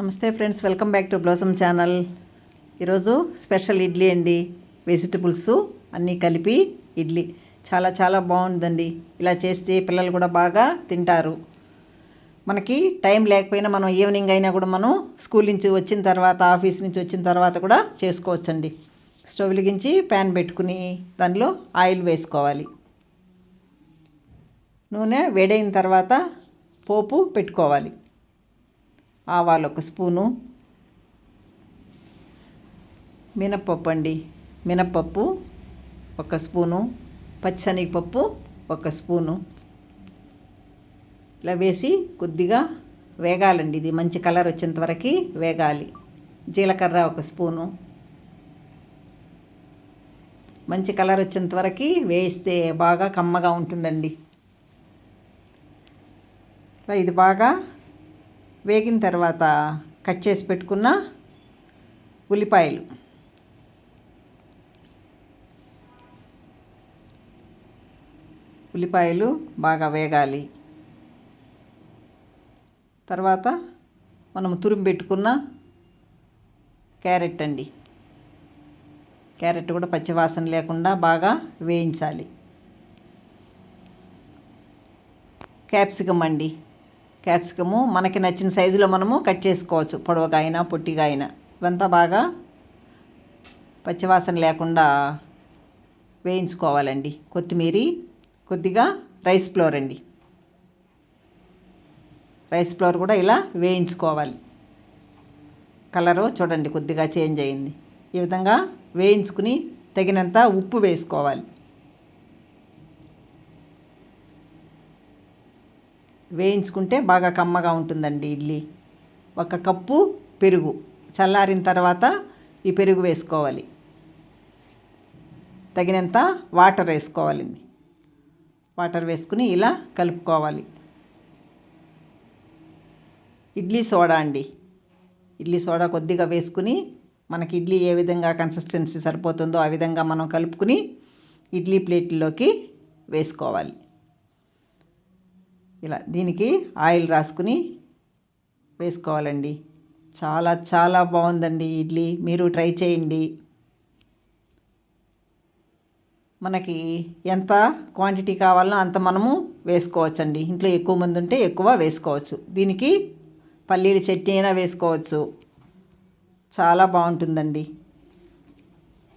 నమస్తే friends welcome back to Blossom channel. ఈరోజు special idli అండి వెజిటబుల్స్ అన్నీ కలిపి ఇడ్లీ. చాలా చాలా బాగుందండి. ఇలా చేస్తే పిల్లలు కూడా బాగా తింటారు. మనకి టైం లేకపోయినా మనం ఈవినింగ్ అయినా కూడా మనం స్కూల్ నుంచి వచ్చిన తర్వాత ఆఫీస్ నుంచి వచ్చిన తర్వాత కూడా చేసుకోవచ్చండి. స్టవ్ వెలిగించి ప్యాన్ పెట్టుకుని దానిలో ఆయిల్ వేసుకోవాలి. నూనె వేడైన తర్వాత పోపు పెట్టుకోవాలి. ఆవాలు ఒక స్పూను. మినప్పప్పు అండి మినప్పప్పు ఒక స్పూను. పచ్చనిపప్పు ఒక స్పూను. ఇలా వేసి కొద్దిగా వేగాలండి ఇది. మంచి కలర్ వచ్చేంత వరకు వేగాలి. జీలకర్ర ఒక స్పూను. మంచి కలర్ వచ్చేంత వరకు వేయిస్తే బాగా కమ్మగా ఉంటుందండి. ఇలా ఇది బాగా వేగిన తర్వాత కట్ చేసి పెట్టుకున్న ఉల్లిపాయలు. ఉల్లిపాయలు బాగా వేగాలి. తర్వాత మనం తురిమి పెట్టుకున్న క్యారెట్ అండి. క్యారెట్ కూడా పచ్చివాసన లేకుండా బాగా వేయించాలి. క్యాప్సికమ్ అండి. క్యాప్సికము మనకి నచ్చిన సైజులో మనము కట్ చేసుకోవచ్చు. పొడవగా అయినా పొట్టిగా అయినా ఇవంతా బాగా పచ్చివాసన లేకుండా వేయించుకోవాలండి. కొత్తిమీర కొద్దిగా రైస్ ఫ్లోర్ అండి. రైస్ ఫ్లోర్ కూడా ఇలా వేయించుకోవాలి. కలరు చూడండి కొద్దిగా చేంజ్ అయింది. ఈ విధంగా వేయించుకుని తగినంత ఉప్పు వేసుకోవాలి. వేయించుకుంటే బాగా కమ్మగా ఉంటుందండి ఇడ్లీ. ఒక కప్పు పెరుగు. చల్లారిన తర్వాత ఈ పెరుగు వేసుకోవాలి. తగినంత వాటర్ వేసుకోవాలండి వాటర్ వేసుకుని ఇలా కలుపుకోవాలి. ఇడ్లీ సోడా అండి. ఇడ్లీ సోడా కొద్దిగా వేసుకుని మనకి ఇడ్లీ ఏ విధంగా కన్సిస్టెన్సీ సరిపోతుందో ఆ విధంగా మనం కలుపుకుని ఇడ్లీ ప్లేట్లోకి వేసుకోవాలి. ఇలా దీనికి ఆయిల్ రాసుకుని వేసుకోవాలండి. చాలా చాలా బాగుందండి ఇడ్లీ. మీరు ట్రై చేయండి. మనకి ఎంత క్వాంటిటీ కావాలో అంత మనము వేసుకోవచ్చండి. ఇంట్లో ఎక్కువ మంది ఉంటే ఎక్కువ వేసుకోవచ్చు. దీనికి పల్లీల చట్నీ అయినా వేసుకోవచ్చు. చాలా బాగుంటుందండి.